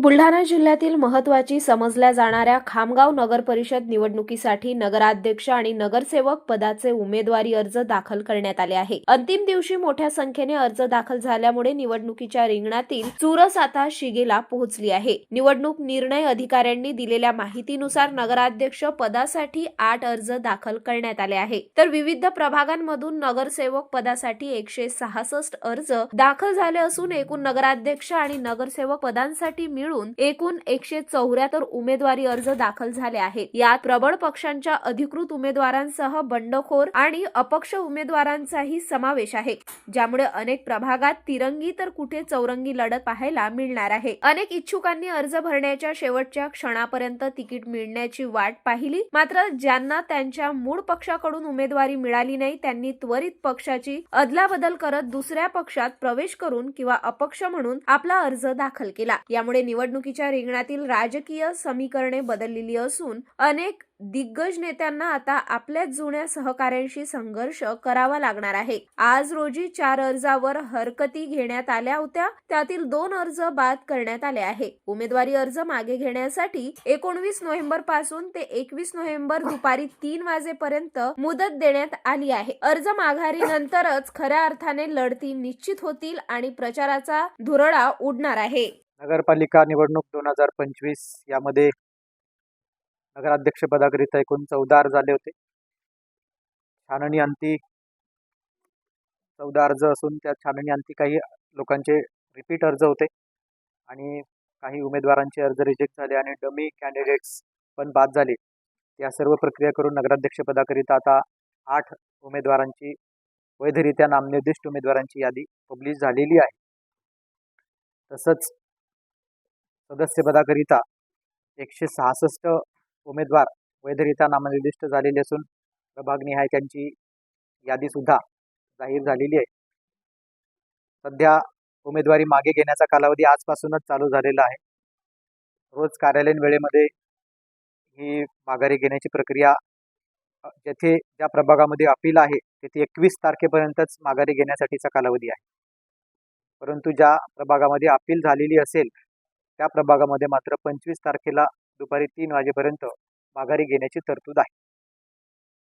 बुलढाणा जिल्ह्यातील महत्वाची समजल्या जाणाऱ्या खामगाव नगर परिषद निवडणुकीसाठी नगराध्यक्ष आणि नगरसेवक पदाचे उमेदवारी अर्ज दाखल करण्यात आले आहे. अंतिम दिवशी मोठ्या संख्येने अर्ज दाखल झाल्यामुळे निवडणुकीच्या रिंगणातील चुरस आता शिगेला पोहोचली आहे. निवडणूक निर्णय अधिकाऱ्यांनी दिलेल्या माहितीनुसार नगराध्यक्ष पदासाठी आठ अर्ज दाखल करण्यात आले आहे. तर विविध प्रभागांमधून नगरसेवक पदासाठी एकशे सहासष्ट अर्ज दाखल झाले असून एकूण नगराध्यक्ष आणि नगरसेवक पदांसाठी मिळून एकूण एकशे चौऱ्याहत्तर उमेदवारी अर्ज दाखल झाले आहेत. यात प्रबळ पक्षांच्या अधिकृत उमेदवारांसह बंडखोर आणि अपक्ष उमेदवारांचाही समावेश आहे ज्यामुळे अनेक प्रभागात तिरंगी तर कुठे चौरंगी लढत पाहायला मिळणार आहे. अनेक इच्छुकांनी अर्ज भरण्याच्या शेवटच्या क्षणापर्यंत तिकीट मिळण्याची वाट पाहिली मात्र ज्यांना त्यांच्या मूळ पक्षाकडून उमेदवारी मिळाली नाही त्यांनी त्वरित पक्षाची अदलाबदल करत दुसऱ्या पक्षात प्रवेश करून किंवा अपक्ष म्हणून आपला अर्ज दाखल केला. यामुळे निवडणुकीच्या रिंगणातील राजकीय समीकरणे बदललेली असून अनेक दिग्गज नेत्यांना आता आपल्याच जुन्या सहकाऱ्यांशी संघर्ष करावा लागणार आहे. आज रोजी चार अर्जावर हरकती घेण्यात आल्या होत्या. त्यातील दोन अर्ज बाद करण्यात आले आहे. उमेदवारी अर्ज मागे घेण्यासाठी एकोणवीस नोव्हेंबरपासून ते एकवीस नोव्हेंबर दुपारी तीन वाजेपर्यंत मुदत देण्यात आली आहे. अर्ज माघारी नंतरच खऱ्या अर्थाने लढती निश्चित होतील आणि प्रचाराचा धुरळा उडणार आहे. नगरपालिका निवडणूक दोन हजार पंचवीस यामध्ये नगराध्यक्षपदाकरिता एकूण चौदा अर्ज आले होते. छाननी अंती चौदा अर्ज असून त्या छाननी अंती काही लोकांचे रिपीट अर्ज होते आणि काही उमेदवारांचे अर्ज रिजेक्ट झाले आणि डमी कॅन्डिडेट्स पण बाद झाले. या सर्व प्रक्रिया करून नगराध्यक्षपदाकरिता आता आठ उमेदवारांची वैधरित्या नामनिर्दिष्ट उमेदवारांची यादी पब्लिश झालेली आहे. तसंच सदस्यपदाकरिता एकशे सहासष्ट उमेदवार वैधरित्या नामनिर्दिष्ट झालेले असून प्रभागनिहाय त्यांची यादीसुद्धा जाहीर झालेली आहे. सध्या उमेदवारी मागे घेण्याचा कालावधी आजपासूनच चालू झालेला आहे. रोज कार्यालयीन वेळेमध्ये ही माघारी घेण्याची प्रक्रिया जेथे ज्या प्रभागामध्ये अपील आहे तेथे एकवीस तारखेपर्यंतच माघारी घेण्यासाठीचा कालावधी आहे. परंतु ज्या प्रभागामध्ये अपील झालेली असेल त्या प्रभागामध्ये मात्र पंचवीस तारखेला दुपारी तीन वाजेपर्यंत माघारी घेण्याची तरतूद आहे.